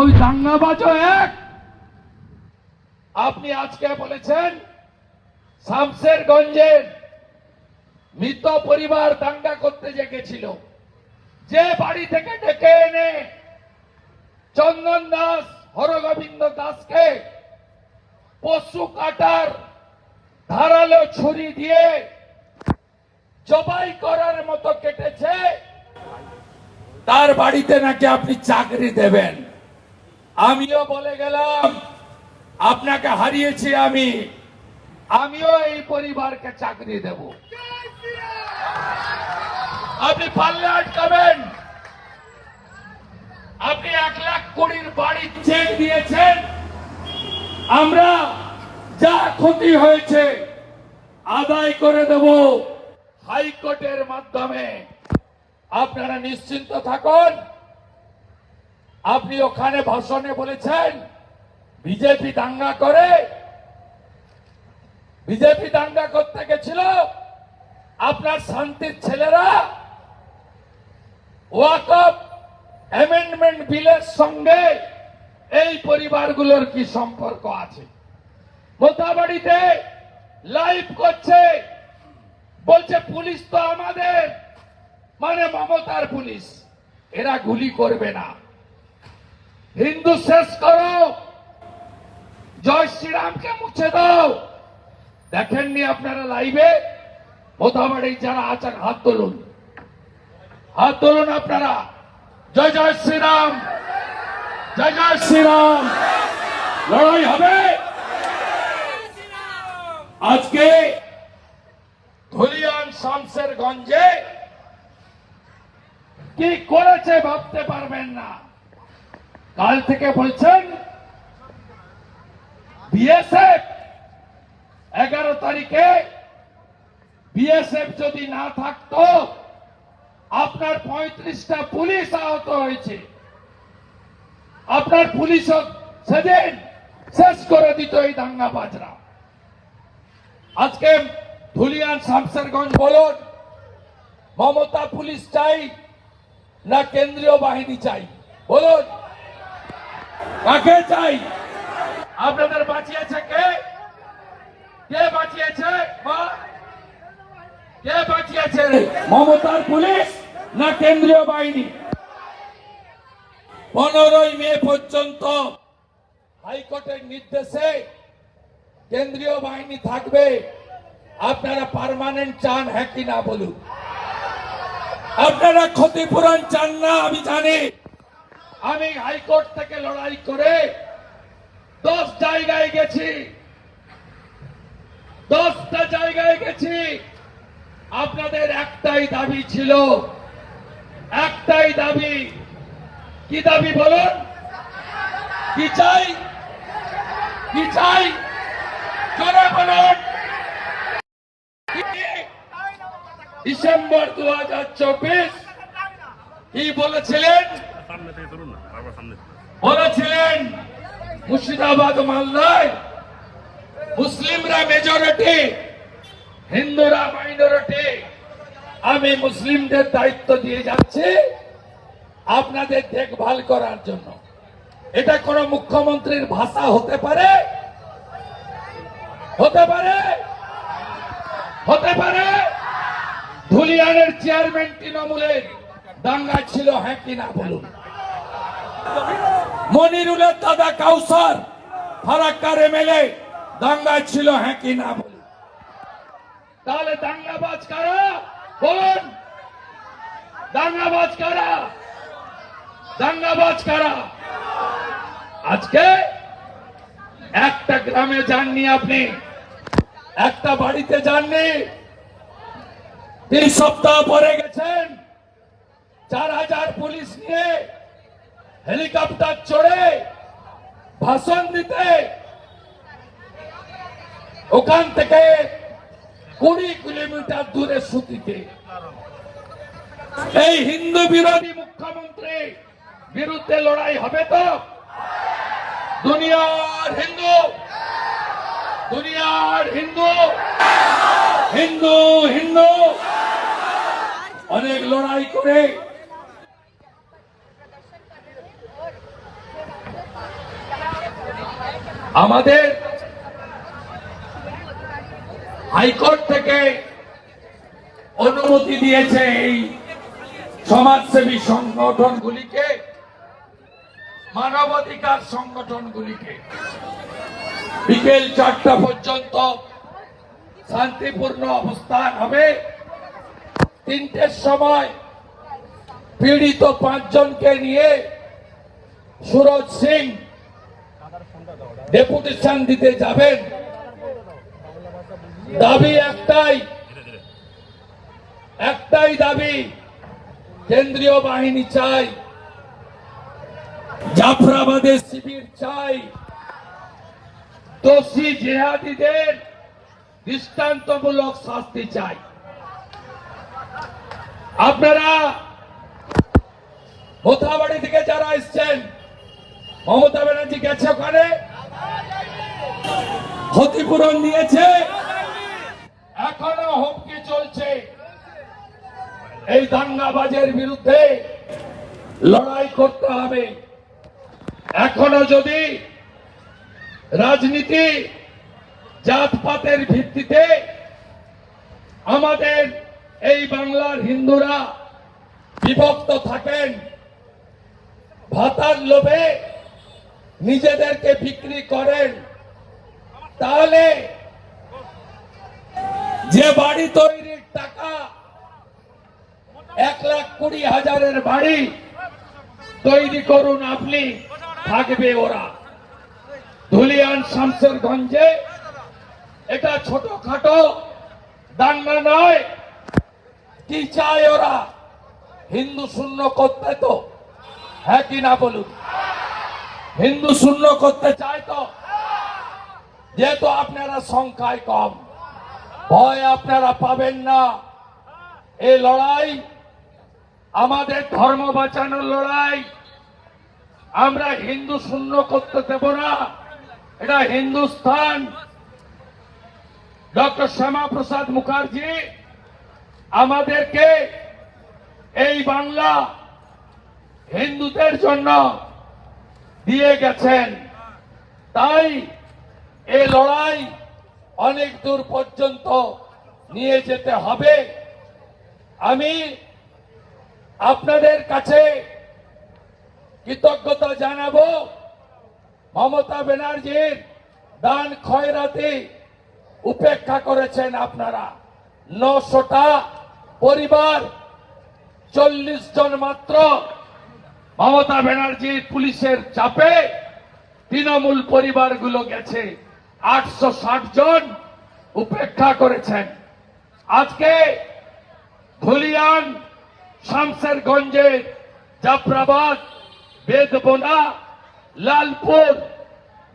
ওই দাঙ্গাবাজও এক। আপনি আজকে বলেছেন শামসেরগঞ্জের মৃত পরিবার দাঙ্গা করতে গেছিল যে বাড়ি থেকে ডেকে এনে চন্দন দাস, হরগোবিন্দ দাসকে পশু কাটার ধারালো ছুরি দিয়ে জবাই করার মতো কেটেছে। তার বাড়িতে নাকি আপনি চাকরি দেবেন? আমিও বলে গেলাম, আপনাকে হারিয়েছি আমি। আমিও এই পরিবারকে চাকরি দেব। আপনি পাল্লে আটকাবেন। আপনি এক লাখ কোটির বাড়ি চেক দিয়েছেন। আমরা যা ক্ষতি হয়েছে, আদায় করে দেব। হাইকোর্টের মাধ্যমে আপনারা নিশ্চিন্ত থাকুন। আপনি ওখানে ভাষণে বলেছেন, বিজেপি দাঙ্গা করে। বিজেপি দাঙ্গা করতে গেছিল আপনার শান্তির ছেলেরা। ওয়াকফ অ্যামেন্ডমেন্ট বিলের সঙ্গে এই পরিবারগুলোর কি সম্পর্ক আছে? মোতাবাড়িতে লাইভ করছে, বলছে পুলিশ তো আমাদের। মানে মমতার পুলিশ, এরা গুলি করবে না। হিন্দু শেষ করো। জয় শ্রীরামকে মুছে দাও। দেখেননি আপনারা লাইভে? মোতাবাড়ি যারা আছেন, হাত তুলুন। হাত তুলুন আপনারা। জয় জয় শ্রীরাম। জয় জয় শ্রীরাম। লড়াই হবে। আজকে ধুলিয়ান শামসের গঞ্জে কি করেছে ভাবতে পারবেন না। কাল থেকে বলছেন, বিএসএফ এগারো তারিখে বিএসএফ যদি না থাকতো, আপনার পঁয়ত্রিশটা পুলিশ আহত হয়েছে। আপনার পুলিশও সেদিন শেষ করে দিত এই দাঙ্গা বাজরা আজকে ধুলিয়ান শামসেরগঞ্জ বলুন, মমতা পুলিশ চাই না কেন্দ্রীয় বাহিনী চাই? বলুন। কাকে চাই আপনাদের বাঁচিয়েছে কে? কে বাঁচিয়েছে? কে বাঁচিয়েছে মমতার পুলিশ না কেন্দ্রীয় বাহিনী? পনেরোই মে পর্যন্ত হাইকোর্টের নির্দেশে কেন্দ্রীয় বাহিনী থাকবে। আপনারা পার্মানেন্ট চান হ্যাঁ কিনা বলুন? আপনারা ক্ষতিপূরণ চান না, আমি জানি। আমি হাইকোর্ট থেকে লড়াই করে দশ জায়গায় গেছি। দশটা জায়গায় গেছি। আপনাদের একটাই দাবি ছিল। একটাই দাবি। কি দাবি বলুন? কি চাই? কি চাই? জোরে বলুন। ডিসেম্বর দু হাজার চব্বিশ কি বলেছিলেন? বলেছিলেন, মুর্শিদাবাদ মালদায় মুসলিমরা মেজরিটি হিন্দুরা মাইনরিটি আমি মুসলিমদের দায়িত্ব দিয়ে যাচ্ছি আপনাদের দেখভাল করার জন্য। এটা কোন মুখ্যমন্ত্রীর ভাষা হতে পারে? হতে পারে? হতে পারে? ধুলিয়ানের চেয়ারম্যান তৃণমূলের দাঙ্গা ছিল হ্যাঁ কিনা বলুন। মনিরুলের দাদা কাউসার, ফারাক্কার এমএলএ, দাঙ্গায় ছিল হ্যাঁ কি না বলুন তাহলে দাঙ্গাবাজ কারা? বলুন। দাঙ্গাবাজ কারা? দাঙ্গাবাজ কারা? আজকে একটা গ্রামে যাননি আপনি, একটা বাড়িতে যাননি। তিন সপ্তাহ পরে গেছেন। চার হাজার পুলিশ নিয়ে হেলিকপ্টার চড়ে ভাষণ দিতে ওখান থেকে কুড়ি কিলোমিটার দূরে সুতিতে। এই হিন্দু বিরোধী মুখ্যমন্ত্রী বিরুদ্ধে লড়াই হবে তো? দুনিয়ার হিন্দু দুনিয়ার হিন্দু হিন্দু হিন্দু। অনেক লড়াই করে আমাদের হাইকোর্ট থেকে অনুমতি দিয়েছে এই সমাজসেবী সংগঠনগুলিকে, মানবাধিকার সংগঠনগুলিকে। বিকেল চারটা পর্যন্ত শান্তিপূর্ণ অবস্থান হবে। তিনটের সময় পীড়িত পাঁচজনকে নিয়ে সুরজ সিং ডেপুটেশন দিতে যাবেন, দাবি একটাই। একটাই দাবি, কেন্দ্রীয় বাহিনী চাই জাফরাবাদের শিবির চাই। দোষী জেহাদিদের দৃষ্টান্তমূলক শাস্তি চাই। আপনারা মোথাবাড়ি থেকে যারা এসছেন, মমতা ব্যানার্জি গেছে ওখানে। ক্ষতিপূরণ দিয়েছে। এখনও হুমকি চলছে। এই দাঙ্গাবাজের বিরুদ্ধে লড়াই করতে হবে। এখনও যদি রাজনীতি জাতপাতের ভিত্তিতে আমাদের এই বাংলার হিন্দুরা বিভক্ত থাকেন, ভাতার লোভে নিজেদেরকে বিক্রি করেন তাহলে যে বাড়ি তৈরির টাকা এক লাখ কুড়ি হাজারের বাড়ি তৈরি করুন আপনি, থাকবে ওরা। ধুলিয়ান শামসেরগঞ্জে এটা ছোটখাটো দাঙ্গা নয়, কি চায় ওরা? হিন্দু শূন্য করতে তো? হ্যাঁ কি না বলুন? হিন্দু শূন্য করতে চায় যেহেতু আপনারা সংখ্যায় কম, ভয় আপনারা পাবেন না। এই লড়াই, আমাদের ধর্ম বাঁচানোর লড়াই, আমরা হিন্দু শূন্য করতে দেব না, এটা হিন্দুস্থান। ডক্টর শ্যামা প্রসাদ মুখার্জি আমাদেরকে এই বাংলা হিন্দুদের জন্য দিয়ে গেছেন। তাই এই লড়াই অনেক দূর পর্যন্ত নিয়ে যেতে হবে। আমি আপনাদের কাছে কৃতজ্ঞতা জানাব। মমতা ব্যানার্জির দান খয়রাতি উপেক্ষা করেছেন আপনারা। নশোটা পরিবার, চল্লিশ জন মাত্র মমতা ব্যানার্জির পুলিশের চাপে তৃণমূল পরিবারগুলো গেছে। আটশো ষাট জন উপেক্ষা করেছেন। আজকে ধুলিয়ান শামসেরগঞ্জের জাফরাবাদ, বেদবোনা, লালপুর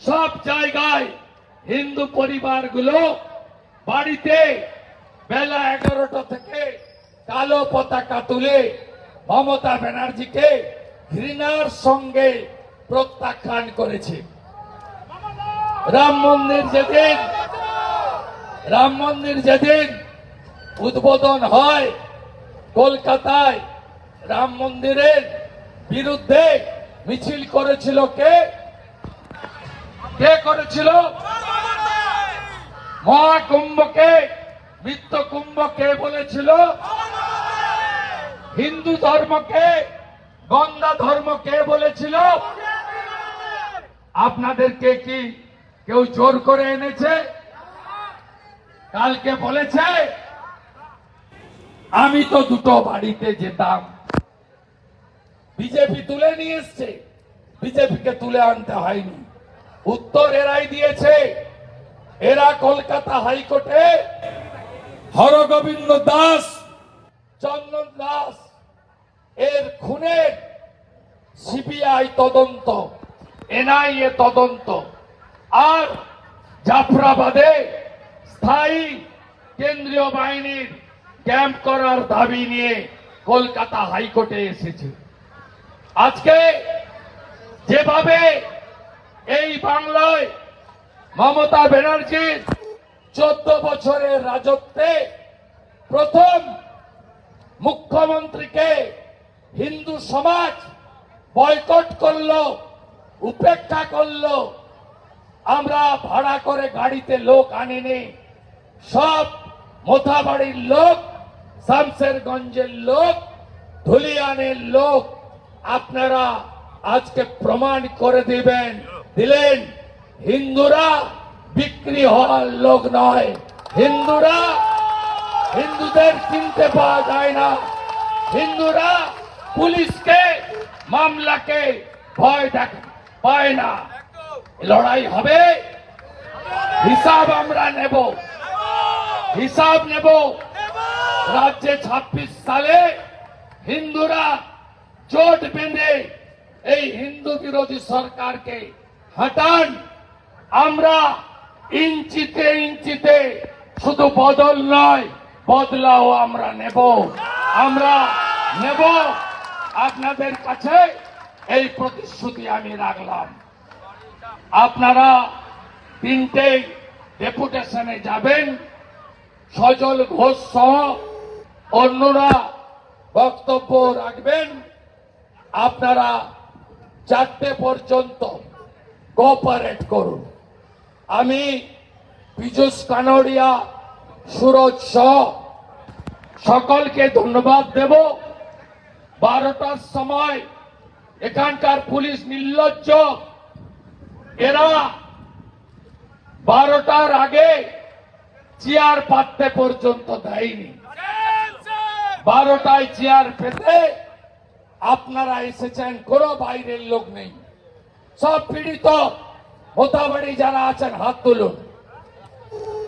সব জায়গায় হিন্দু পরিবারগুলো বাড়িতে বেলা এগারোটা থেকে কালো পতাকা তুলে মমতা ব্যানার্জিকে ঘৃণার সঙ্গে প্রত্যাখ্যান করেছে। রাম মন্দির যেদিন, রাম মন্দির যেদিন উদ্বোধন হয়, কলকাতায় রাম মন্দিরের বিরুদ্ধে মিছিল করেছিল কে? কে করেছিল? মহাকুম্ভকে মিত্র কুম্ভ কে বলেছিল। হিন্দু ধর্মকে গঙ্গা ধর্ম কে বলেছিল। আপনাদেরকে কি কেউ জোর করে এনেছে? কালকে বলেছে, আমি তো দুটো বাড়িতে যেতাম। বিজেপি তুলে নিয়ে এসছে। বিজেপিকে তুলে আনতে হয়নি। উত্তর এরাই দিয়েছে। এরা কলকাতা হাইকোর্টে হরগোবিন্দ দাস, চন্দন দাস, এর খুনের সিবিআই তদন্ত, এনআইএ তদন্ত আর জাফরাবাদে স্থায়ী কেন্দ্রীয় বাহিনীর ক্যাম্প করার দাবি নিয়ে কলকাতা হাইকোর্টে এসেছে। আজকে যেভাবে এই বাংলায় মমতা ব্যানার্জির চোদ্দ বছরের রাজত্বে প্রথম মুখ্যমন্ত্রীকে হিন্দু সমাজ বয়কট করল, উপেক্ষা করল আমরা ভাড়া করে গাড়িতে লোক আনিনি। সব মোথাবাড়ির লোক শামসেরগঞ্জের লোক, ধুলিয়ানের লোক, আপনারা আজকে প্রমাণ করে দিবেন, দিলেন, হিন্দুরা বিক্রি হওয়ার লোক নয়। হিন্দুরা হিন্দুদের চিনতে পাওয়া যায় না। হিন্দুরা পুলিশকে, মামলাকে ভয় দেখ, পায় না। লড়াই হবে। হিসাব আমরা নেব। হিসাব নেব। রাজ্যে ছাব্বিশ সালে হিন্দুরা জোট বেঁধে এই হিন্দু বিরোধী সরকারকে হটান। আমরা ইঞ্চিতে ইঞ্চিতে শুধু বদল নয়, বদলাও আমরা নেব। আমরা নেব। আপনাদের কাছে এই প্রতিশ্রুতি আমি রাখলাম। আপনারা তিনটে ডেপুটেশনে যাবেন। সজল ঘোষ সহ অন্যরা বক্তব্য রাখবেন। আপনারা চারটে পর্যন্ত কোঅপারেট করুন। আমি পীযুষ কানোরিয়া সুরজ সহ সকলকে ধন্যবাদ দেব। বারোটার সময় এখানকার পুলিশ নির্লজ্জ এরা বারোটার আগে চেয়ার পাততে পর্যন্ত দেয়নি। বারোটায় চেয়ার পেতে আপনারা এসেছেন, কোনো বাইরের লোক নেই। সব পীড়িত হোতাবাড়ি যারা আছেন, হাত তুলুন।